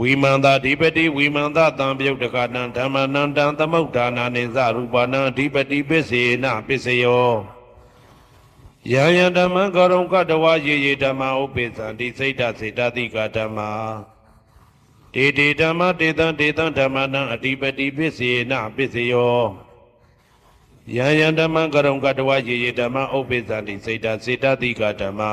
ဝိမန္တာဓိပတိဝိမန္တတံပြုတ်တကနံဓမ္မနံတံသမုဋ္ဌာနာနိသရူပနံအဓိပတိပစ္စေနပစ္စယောယံယံဓမ္မကရုံကတဝယေယေဓမ္မဥပိသံတိစိတ်ဓာစေတတိကဓမ္မာတေတေဓမ္မတေတံတေတံဓမ္မနံအဓိပတိပစ္စေနပစ္စယောယံယံဓမ္မကရုံကတဝယေယေဓမ္မဥပိသံတိစိတ်ဓာစေတတိကဓမ္မာ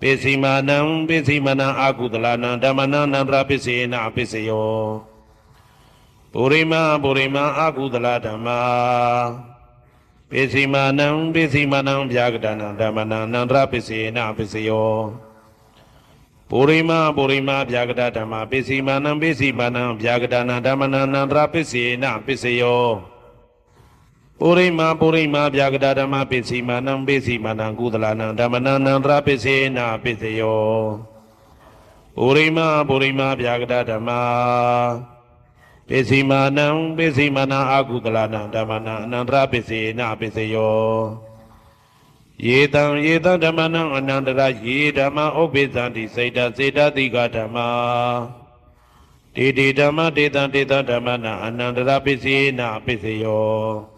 ပိစီမာနံပိစီမနံအာကုသလနံဓမ္မနံနန္တရပိစေနအပိစယောပုရိမပုရိမအာကုသလဓမ္မာပိစီမာနံပိစီမနံဗျာကတနံဓမ္မနံနန္တရပိစေနအပိစယောပုရိမပုရိမဗျာကတဓမ္မာပိစီမာနံပိစီမာနံဗျာကတနံဓမ္မနံနန္တရပိစေနအပိစယော ပုရိမာပုရိမာဗျာကတဓမ္မပိစီမာနံပိစီမာနံကုသလနံဓမ္မနံနန္တရပိစေနပိစယောပုရိမာပုရိမာဗျာကတဓမ္မာပိစီမာနံပိစီမာနံအာကုသလနံဓမ္မနံအနန္တရပိစေနပိစယောယေတံယေတံဓမ္မနံအနန္တရယေဓမ္မဥပ္ပိသန္တိစေတစေတတိကဓမ္မာတေတိဓမ္မတေတံတေတံဓမ္မနံအနန္တရပိစေနပိစယော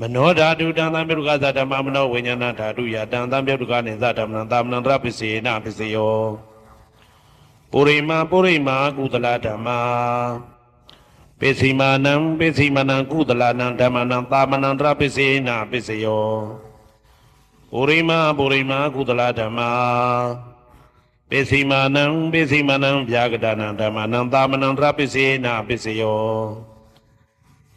မနောဓာတုတံသံပြုတ်ကသဓမ္မမနောဝိညာဏဓာတုယတံသံပြုတ်ကနေသဓမ္မနံသာမဏံတရပစ္စေနပစ္စယောပုရိမာပုရိမာကုသလဓမ္မာပိစီမာနံပိစီမနံကုသလနံဓမ္မနံသာမဏံတရပစ္စေနပစ္စယောပုရိမာပုရိမာကုသလဓမ္မာပိစီမာနံပိစီမနံဗျာကတနံဓမ္မနံသာမဏံတရပစ္စေနပစ္စယော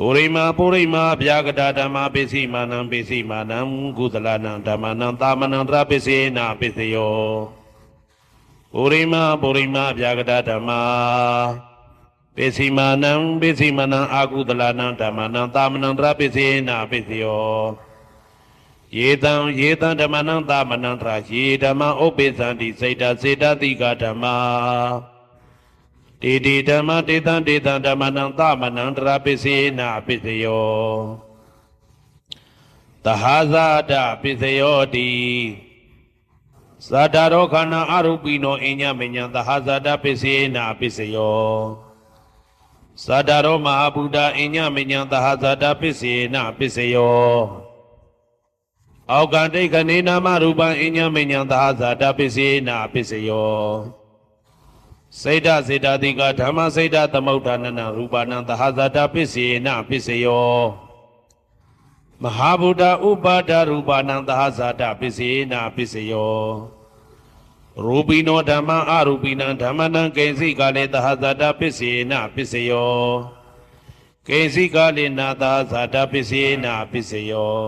ပုရိမာပုရိမာဗျာကတာဓမ္မာပိစိမာနံပိစိမာနံကုသလနံဓမ္မနံသာမဏံတရပိစေနာပိစယောပုရိမာပုရိမာဗျာကတာဓမ္မာပိစိမာနံပိစိမာနံအာကုသလနံဓမ္မနံသာမဏံတရပိစေနာပိစယောယေတံယေတံဓမ္မနံသာမဏံတရာယေဓမ္မဥပ္ပိသန္တိစေတစေတတိကဓမ္မာ တေတိဓမ္မတေတံတေတံဓမ္မနံသမနံတရာပစ္စေနပစ္စယောတဟာဇာတပစ္စယောတိသတ္တရောခန္ဓာအရုပိနောအညမညံတဟာဇာတပစ္စေနပစ္စယောသတ္တရောမဟာဗုဒ္ဓအညမညံတဟာဇာတပစ္စေနပစ္စယောအောက်ကတိတ်ကနေနာမရူပံအညမညံတဟာဇာတပစ္စေနပစ္စယော စေတစေတတိကဓမ္မစေတသမုဋ္ဌာနနရူပနံသဟဇာတပစ္စေနပစ္စယောမဟာဗုဒ္ဓဥပါဒရူပနံသဟဇာတပစ္စေနပစ္စယောရူပိနောဓမ္မအရူပိနံဓမ္မနံကိဉ္စိကလေသဟဇာတပစ္စေနပစ္စယောကိဉ္စိကာလေနာသာဇာတပစ္စေနာပစ္စယော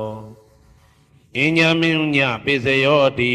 အညမင်းညပစ္စယောတိ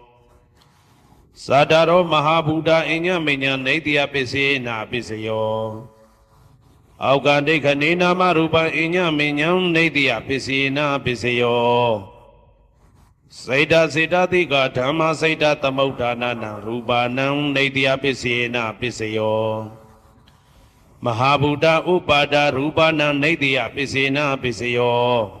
သတ္တရောမဟာဗုဒ္ဓအညမင်းညံနေတယပစ္စေနာပစ္စယောအောက်ကံဒိဋ္ဌနေနာမရူပံအညမင်းညံနေတယပစ္စေနာပစ္စယောစေတစေတသိကဓမ္မစေတသမုဋ္ဌာနာနံရူပါနံနေတယပစ္စေနာပစ္စယောမဟာဗုဒ္ဓဥပါဒရူပနာနေတယပစ္စေနာပစ္စယော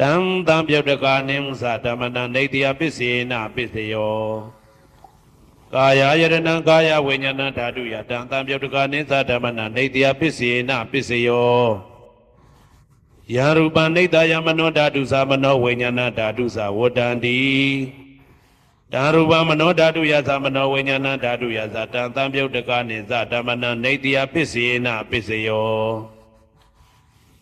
တံတံပြုတ်တကာနိမသဓမ္မနနေတယပစ္စေနပစ္စယောကာယယရဏံကာယဝိညာဏဓာတုယတံတံပြုတ်တကာနိသဓမ္မနနေတယပစ္စေနပစ္စယောယရူပနိတယမနောဓာတုသမနောဝိညာဏဓာတုသဝတ္တန္တိတံရူပမနောဓာတုယသမနောဝိညာဏဓာတုယသတံတံပြုတ်တကာနိသဓမ္မနနေတယပစ္စေနပစ္စယော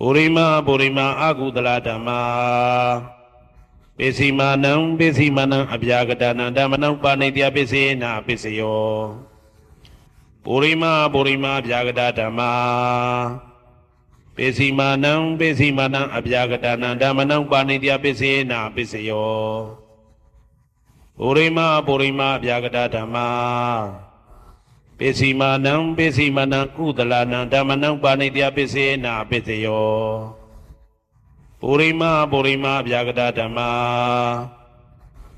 ပုရိမာပုရိမာအာကုသလဓမ္မာပိစီမာနံပိစီမာနံအဗျာကတနံဓမ္မနံပါဏိတယပစ္စေနပစ္စယောပုရိမာပုရိမာဗျာကတဓမ္မာပိစီမာနံပိစီမာနံအဗျာကတနံဓမ္မနံပါဏိတယပစ္စေနပစ္စယောပုရိမာပုရိမာဗျာကတဓမ္မာ ပိစီမာနံပိစီမာနံကုသလနံဓမ္မနံပါဏိတယပစ္စေနပစ္စယောပုရိမာပုရိမာဗျာကတဓမ္မာ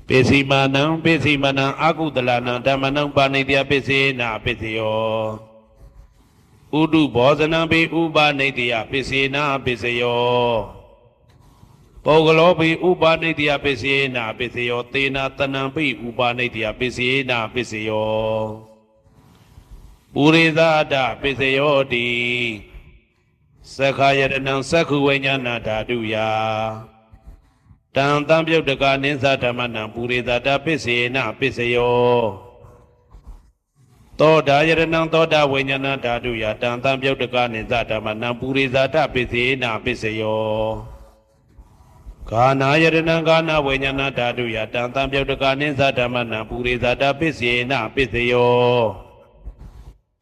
ပိစီမာနံပိစီမာနံအာကုသလနံဓမ္မနံပါဏိတယပစ္စေနပစ္စယောဥဒုဘောဇနံပိဥပါနေတယပစ္စေနပစ္စယောပုဂ္ဂလောပိဥပါနေတယပစ္စေနပစ္စယော သေနာတနံပိဥပါနေတယပစ္စေနပစ္စယော ပုရိသဒပစ္စယောတိသက္ခာယရဏံသက္ခုဝိညာဏဓာတုယတံတံပြုတ်တကနိသဓမ္မနံပုရိသတာပစ္စေနပစ္စယောသောတာယရဏံသောတာဝိညာဏဓာတုယတံတံပြုတ်တကနိသဓမ္မနံပုရိသတာပစ္စေနပစ္စယောဂာနာယရဏံဂာနာဝိညာဏဓာတုယတံတံပြုတ်တကနိသဓမ္မနံပုရိသတာပစ္စေနပစ္စယော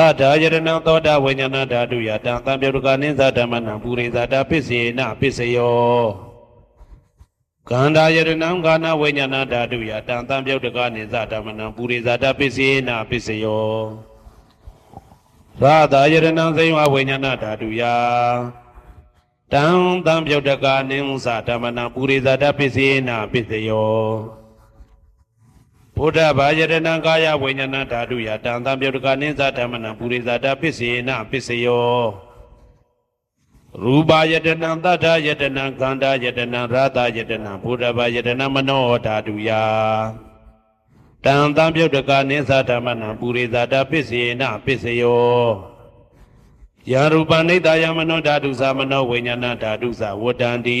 တထာယရဏံသောတာဝိညာဏဓာတုယတံတံပြုတ်တကနိသဓမ္မနံပုရိသတာပစ္စေနပစ္စယောကန္တာယရဏံကာနဝိညာဏဓာတုယတံတံပြုတ်တကနိသဓမ္မနံပုရိသတာပစ္စေနပစ္စယောရရာသာယရဏံစိဝဝိညာဏဓာတုယတံတံပြုတ်တကာနိသဓမ္မနံပုရိသတပစ္စေနာပစ္စယော ဘုဒ္ဓဘာယရဏံကာယဝိညာဏဓာတုယတံတံပြုတ်တကာနိသဓမ္မနံပုရိသတပစ္စေနာပစ္စယောရူပယတနံတတ္ထယတနံခန္ဓာယတနံရာသယတနံဘုဒ္ဓဘာယတနံမနောဓာတုယတံတံပြုတ်တကာနိသဓမ္မနံပုရိသတပစ္စေနာပစ္စယောယာရူပနိတ္တယမနောဓာတုသမနောဝိညာဏဓာတုသဝတ္တန္တိ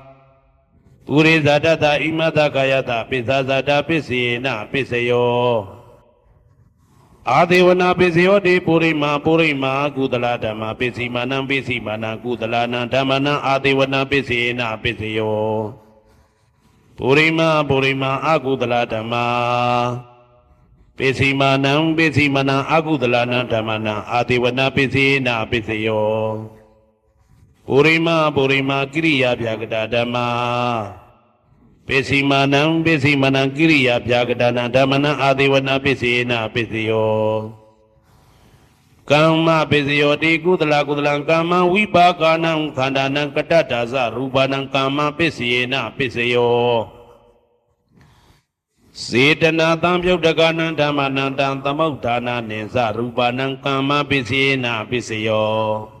ပုရိဇာတတဣမတကာယတပိစ္ဆာဇာတပစ္စေနာပစ္စယောအာဒေဝနာပစ္စယောတိပုရိမာပုရိမာကုသလဓမ္မာပစ္စည်းမာနံပစ္စည်းမာနံကုသလနံဓမ္မနံအာဒေဝနာပစ္စေနာပစ္စယောပုရိမာပုရိမာအကုသလဓမ္မာပစ္စည်းမာနံပစ္စည်းမာနံအကုသလနံဓမ္မနံအာဒေဝနာပစ္စေနာပစ္စယောပုရိမာပုရိမာကိရိယာဗျာကတာဓမ္မာ ပစ္စည်းမာနံပစ္စည်းမာနံကိရိယာဗျာကတာနံဓမ္မနံအာဒေဝနာပစ္စေနာပစ္စယောကမ္မပစ္စယောတိကုသလကုသလံကာမံဝိပါကနံခန္ဓာနံကတ္တတာဇရူပနံကာမံပစ္စယေနပစ္စယောစေတနာတံပြုတ်တကနံဓမ္မနံတံသမုဋ္ဌာနာနိသရူပနံကာမပစ္စယေနပစ္စယော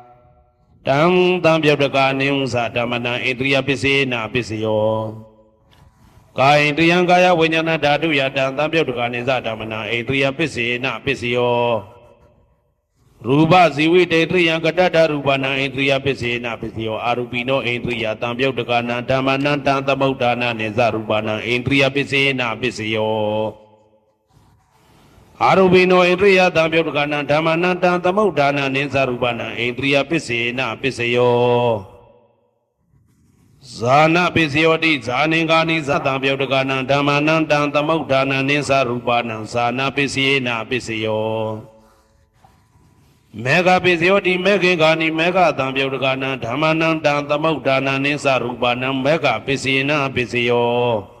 တံတံပြုတ်တကနိဥ္စဓမ္မနံဣန္ဒရိယပစ္စေနပစ္စယောကာယင်တယံကာယဝိညာဏဓာတုယတံတံပြုတ်တကနိသဓမ္မနံဣန္ဒရိယပစ္စေနပစ္စယောရူပဇီဝိတေတရိယံကတ္တတရူပနံဣန္ဒရိယပစ္စေနပစ္စယောအာရူပိနောဣန္ဒရိယတံပြုတ်တကနံဓမ္မနံတံသမုဋ္ဌာနနိသရူပနံဣန္ဒရိယပစ္စေနပစ္စယော အာရူပိနောဣန္ဒရိယတံပြုတ်တကနံဓမ္မနံတံသမုဋ္ဌာနနိသရူပနံဣန္ဒရိယပစ္စေနပစ္စယောဇာနပစ္စယောတိဇာနင်္ဂာနိသတံပြုတ်တကနံဓမ္မနံတံသမုဋ္ဌာနနိသရူပနံဇာနပစ္စယေနပစ္စယောမေဃပိစယောတိမေခင်ကာနိမေဃတံပြုတ်တကနံဓမ္မနံတံသမုဋ္ဌာနနိသရူပနံမေဃပိစေနပိစယော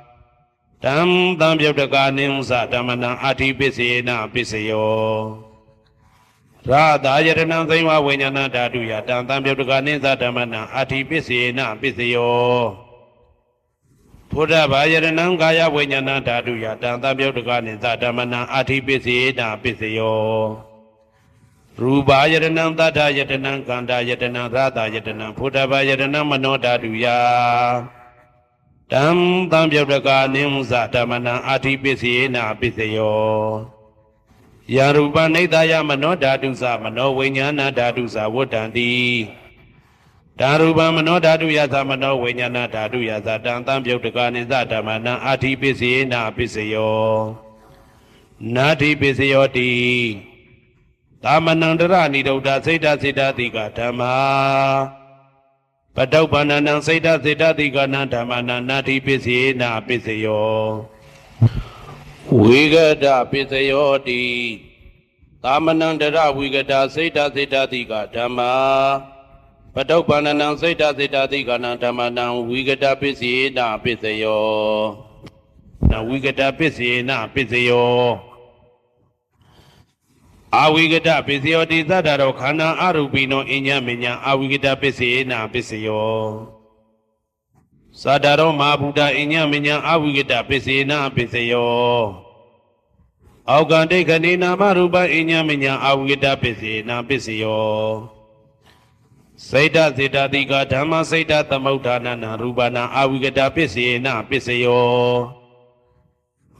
တံတံပြုတ်တကနိသဓမ္မနံအာထိပစ္စေနပစ္စယောရာသာယရဏံသိဝဝိညာဏဓာတုယာတံတံပြုတ်တကနိသဓမ္မနံအာထိပစ္စေနပစ္စယောဘုဒ္ဓဘာယရဏံကာယဝိညာဏဓာတုယတံသပြုတ်တကနိသဓမ္မနံအာထိပစ္စေနာပစ္စယောရူပါယရဏံတတ္ထယတနံကန္တာယတနံရတာယတနံဘုဒ္ဓဘာယရဏံမနောဓာတုယ တံသံပြုတ်တကနိမုဇဓမ္မနံအာထိပစ္စေနာပစ္စယောယာရူပနိဒာယမနောဓာတုသမနောဝိညာဏဓာတုသဝတ္တံတိဓာရူပမနောဓာတုယသမနောဝိညာဏဓာတုယသတံတံပြုတ်တကနိသဓမ္မနံအာထိပစ္စေနာပစ္စယောနာထိပစ္စယောတိသာမဏံတရဏိဒုဒ္ဓစိတ်တစိတ္တတိကဓမ္မာ ပတုပ္ပန္နံစိတ်တစိတ္တတိကနံဓမ္မနံနာထိပစ္စေနာပစ္စယောဝိဂဒပစ္စယောတိသာမဏံတရဝိဂဒစိတ်တစိတ္တတိကဓမ္မာပတုပ္ပန္နံစိတ်တစိတ္တတိကနံဓမ္မနံဝိကတပစ္စေနာပစ္စယောနဝိကတပစ္စေနာပစ္စယော အာဝိကတပစ္စယောတိသတ္တရောခန္ဓာအရူပိနောအညမညာအာဝိကတပစ္စေနာပစ္စယောသတ္တရောမဟာဗုဒ္ဓအညမညာအာဝိကတပစ္စေနာပစ္စယောအောက်ကံဒိဋ္ဌနေနာမရူပအညမညာအာဝိကတပစ္စေနာပစ္စယောစိတ်တစေတတိကဓမ္မစိတ်တသမုဋ္ဌာနနာရူပနာအာဝိကတပစ္စေနပစ္စယော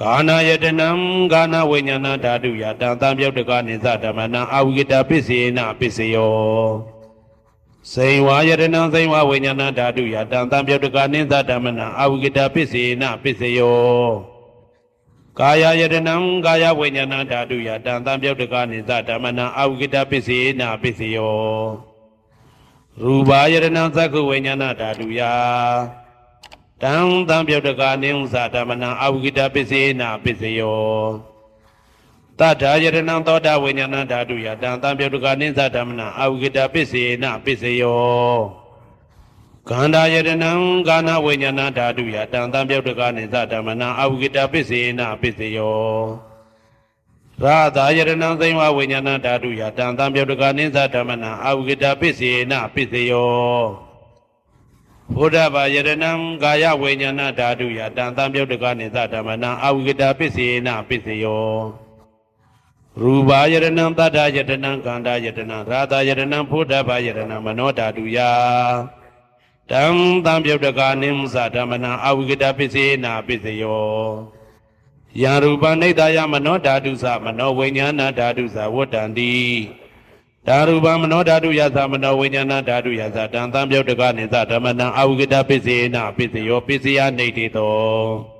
ကာနာယတနံကာနာဝိညာဏဓာတုယတံတံပြုတ်တကနိသဓမ္မနံအာဝိကတပစ္စေနပစ္စယောစေဝါယတနံစေဝဝိညာဏဓာတုယတံတံပြုတ်တကနိသဓမ္မနံအာဝိကတပစ္စေနပစ္စယောကာယယတနံကာယဝိညာဏဓာတုယတံတံပြုတ်တကနိသဓမ္မနံအာဝိကတပစ္စေနပစ္စယောရူပါယတနံသက္ခုဝိညာဏဓာတုယ တံတံပြုတ်တကာနိဥ္စဓမ္မနံအဝိကတပစ္စေနာပစ္စယောတတ္ထာယရဏံသောတာဝိညာဏဓာတုယတံတံပြုတ်တကာနိသဓမ္မနံအဝိကတပစ္စေနာပစ္စယောခန္ဓာယရဏံကာနဝိညာဏဓာတုယတံတံပြုတ်တကာနိသဓမ္မနံအဝိကတပစ္စေနာပစ္စယောရာသာယရဏံသိဝဝိညာဏဓာတုယတံတံပြုတ်တကာနိသဓမ္မနံအဝိကတပစ္စေနာပစ္စယော ဘုဒ္ဓဘာယရဏံကာယဝိညာဏဓာတုယတံတံပြုတ်တကနိသဓမ္မနံအဝိကတပစ္စေနပစ္စယောရူပါယရဏံတတ္ထယတနံကန္တာယတနံရာတာယရဏံဘုဒ္ဓဘာယရဏံမနောဓာတုယတံတံပြုတ်တကနိမသဓမ္မနံအဝိကတပစ္စေနပစ္စယောယံရူပနိဒာယမနောဓာတုသမနောဝိညာဏဓာတုသဝတ္တံတိ ဓာရူပမနောဓာတုယသမနောဝိညာဏဓာတုယသတံသံပြုတ်တကနိသဓမ္မနံအာဝိကတပစ္စေနပစ္စယောပစ္စယနေတိတော